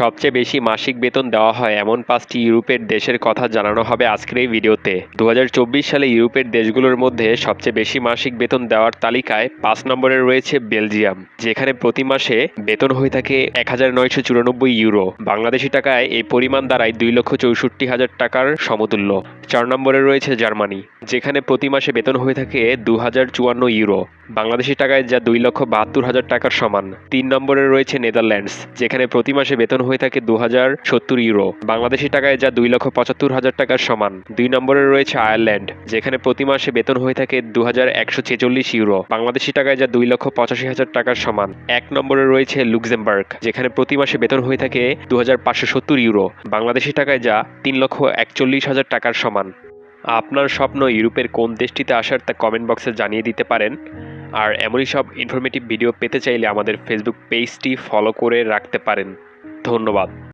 সবচেয়ে বেশি মাসিক বেতন দেওয়া হয় এমন পাঁচটি ইউরোপের দেশের কথা জানানো হবে আজকের এই ভিডিওতে। দু হাজার চব্বিশ সালে ইউরোপের দেশগুলোর মধ্যে সবচেয়ে বেশি মাসিক বেতন দেওয়ার তালিকায় পাঁচ নম্বরে রয়েছে বেলজিয়াম, যেখানে প্রতি মাসে বেতন হয়ে থাকে এক হাজার নয়শো চুরানব্বই ইউরো। বাংলাদেশি টাকায় এই পরিমাণ দ্বারাই দুই লক্ষ চৌষট্টি হাজার টাকার সমতুল্য। চার নম্বরে রয়েছে জার্মানি, যেখানে প্রতি মাসে বেতন হয়ে থাকে দু হাজার চুয়ান্ন ইউরো, বাংলাদেশি টাকায় যা দুই লক্ষ বাহাত্তর হাজার টাকার সমান। তিন নম্বরে রয়েছে নেদারল্যান্ডস, যেখানে প্রতি মাসে বেতন হয়ে থাকে দু হাজার সত্তর ইউরো, বাংলাদেশি টাকায় যা দুই লক্ষ পঁচাত্তর হাজার টাকার সমান। দুই নম্বরে রয়েছে আয়ারল্যান্ড, যেখানে প্রতি মাসে বেতন হয়ে থাকে দু হাজার একশো ছেচল্লিশ ইউরো, বাংলাদেশি টাকায় যা দুই লক্ষ পঁচাশি হাজার টাকার সমান। এক নম্বরে রয়েছে লুক্সেমবার্গ, যেখানে প্রতি মাসে বেতন হয়ে থাকে দু হাজার পাঁচশো সত্তর ইউরো, বাংলাদেশি টাকায় যা তিন লক্ষ একচল্লিশ হাজার টাকার সমান। আপনার স্বপ্ন ইউরোপের কোন দেশটিতে আসার তা কমেন্ট বক্সে জানিয়ে দিতে পারেন। আর এমনই সব ইনফরমেটিভ ভিডিও পেতে চাইলে আমাদের ফেসবুক পেজটি ফলো করে রাখতে পারেন। ধন্যবাদ।